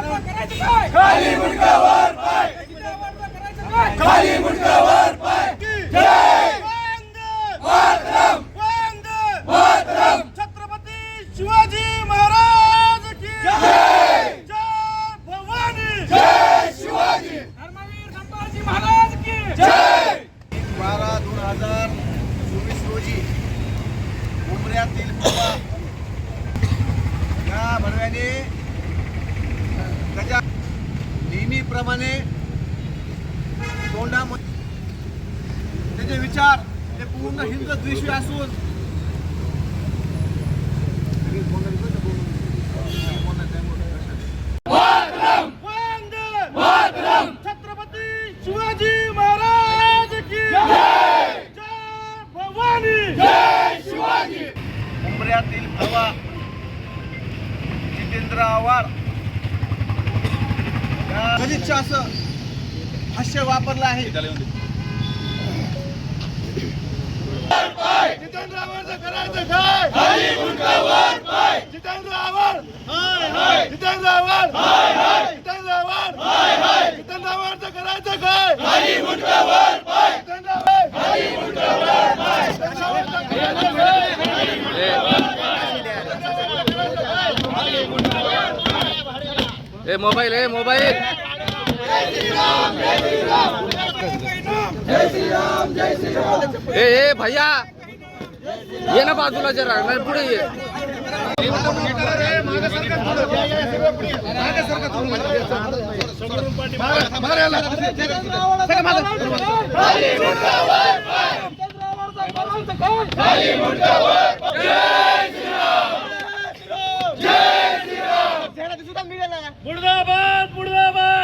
खाली मुंडकावर पाय. खाली मुंडकावर पाय मातरम मातरम छत्रपती शिवाजी महाराज की जय जय भवानी जय शिवाजी धर्मवीर संभाजी महाराज की जय बारा दोन हजार चोवीस रोजी उमऱ्यातील बाबा या भडव्याने त्याच्या तोंडामध्ये त्याचे विचार हे पूर्ण हिंद द्वेषी असून छत्रपती शिवाजी महाराज की जय! जय भवानी! जय शिवाजी! उमऱ्यातील जितेंद्र आव्हाड गलिच्छ असं हास्य वापरलं आहे. जितेंद्र आव्हाडचं करायचं काय? खाली मुंडकावर पाय. जितेंद्र आव्हाड. हाय हाय. जितेंद्र आव्हाड. हाय हाय. जितेंद्र आव्हाड. हाय हाय. जितेंद्र आव्हाडचं करायचं काय खाली मुंडकावर पाय जितेंद्र आव्हाड खाली मुंडकावर पाय जितेंद्र आव्हाडचं करायचं काय ए मोबाईल ए मोबाईल. ए ए भैया. ये ना बाजूला जरा नाही पुढे ये. मुर्दाबाद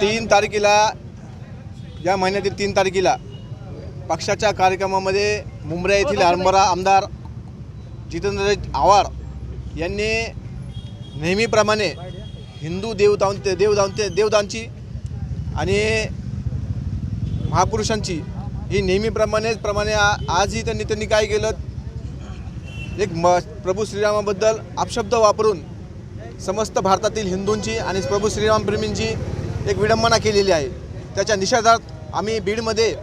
तीन तारखेला या महिन्यातील तीन तारखेला पक्षाच्या कार्यक्रमामध्ये मुंबई येथील हरभरा आमदार जितेंद्र आव्हाड यांनी नेहमीप्रमाणे हिंदू देवतां देवदांते देवदांची आणि महापुरुषांची ही नेहमीप्रमाणेच प्रमाणे आ- आजही त्यांनी त्यांनी काय केलं? एक म प्रभू श्रीरामाबद्दल अपशब्द वापरून समस्त भारतातील हिंदूंची आणि प्रभू श्रीरामप्रेमींची एक विडंबना केलेली आहे. त्याच्या निषेधार्थ आम्ही बीडमध्ये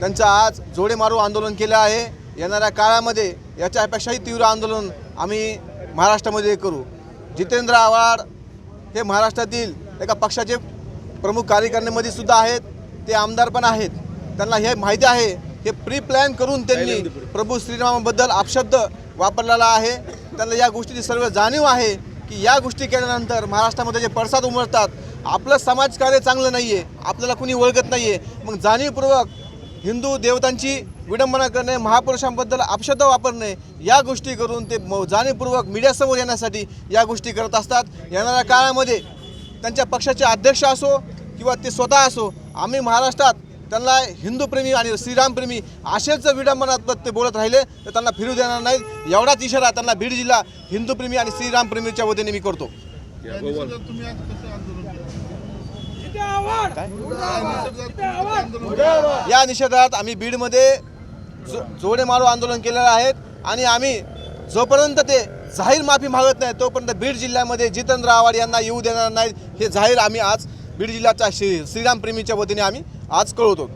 त्यांचं आज जोडे मारू आंदोलन केलं आहे. येणाऱ्या काळामध्ये याच्यापेक्षाही तीव्र आंदोलन आम्ही महाराष्ट्रामध्ये करू. जितेंद्र आव्हाड हे महाराष्ट्रातील एका पक्षाचे प्रमुख कार्यकारिणीमध्ये सुद्धा आहेत. ते आमदार पण आहेत. त्यांना हे माहिती आहे. हे प्री प्लॅन करून त्यांनी प्रभू श्रीरामाबद्दल अपशब्द वापरलेला आहे. त्यांना या गोष्टीची सर्व जाणीव आहे की या गोष्टी केल्यानंतर महाराष्ट्रामध्ये जे पडसाद उमटतात आपलं समाजकार्य चांगलं नाही आहे आपल्याला कुणी ओळखत नाही आहे मग जाणीवपूर्वक हिंदू देवतांची विडंबना करणे महापुरुषांबद्दल अपशब्द वापरणे या गोष्टी करून ते म- जाणीवपूर्वक मीडियासमोर येण्यासाठी या गोष्टी करत असतात. येणाऱ्या काळामध्ये त्यांच्या पक्षाचे अध्यक्ष असो किंवा ते स्वतः असो आम्ही महाराष्ट्रात त्यांना हिंदूप्रेमी आणि श्रीरामप्रेमी असेच जर विडंबनात्मक ते बोलत राहिले तर त्यांना फिरू देणार नाहीत. एवढाच इशारा त्यांना बीड जिल्हा हिंदूप्रेमी आणि श्रीरामप्रेमीच्या वतीने मी करतो. या निषेधात आम्ही बीडमध्ये जो जोडे मारो आंदोलन केलेलं आहेत आणि आम्ही जोपर्यंत ते जाहीर माफी मागत नाही तोपर्यंत बीड जिल्ह्यामध्ये जितेंद्र आव्हाड यांना येऊ देणार नाहीत. हे जाहीर आम्ही आज बीड जिल्ह्याच्या श्री श्रीरामप्रेमीच्या वतीने आम्ही आज कळवतो.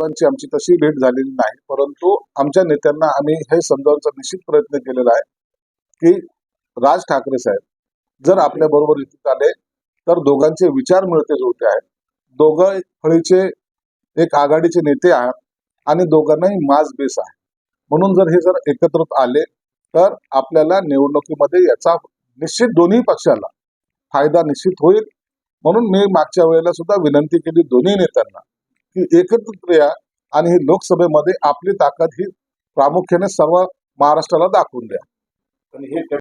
साहेबांची आमची तशी भेट झालेली नाही. परंतु आमच्या नेत्यांना आम्ही हे समजावण्याचा निश्चित प्रयत्न केलेला आहे की राज ठाकरे साहेब जर आपल्या बरोबर युतीत आले तर दोघांचे विचार मिळते जुळते आहेत. दोघं फळीचे एक आघाडीचे नेते आहेत आणि दोघांनाही माज बेस आहे. म्हणून जर हे जर एकत्र आले तर आपल्याला निवडणुकीमध्ये याचा निश्चित दोन्ही पक्षाला फायदा निश्चित होईल. म्हणून मी मागच्या वेळेला सुद्धा विनंती केली दोन्ही नेत्यांना की एकत्रित या आणि हे लोकसभेमध्ये आपली ताकद ही प्रामुख्याने सर्व महाराष्ट्राला दाखवून द्या. हे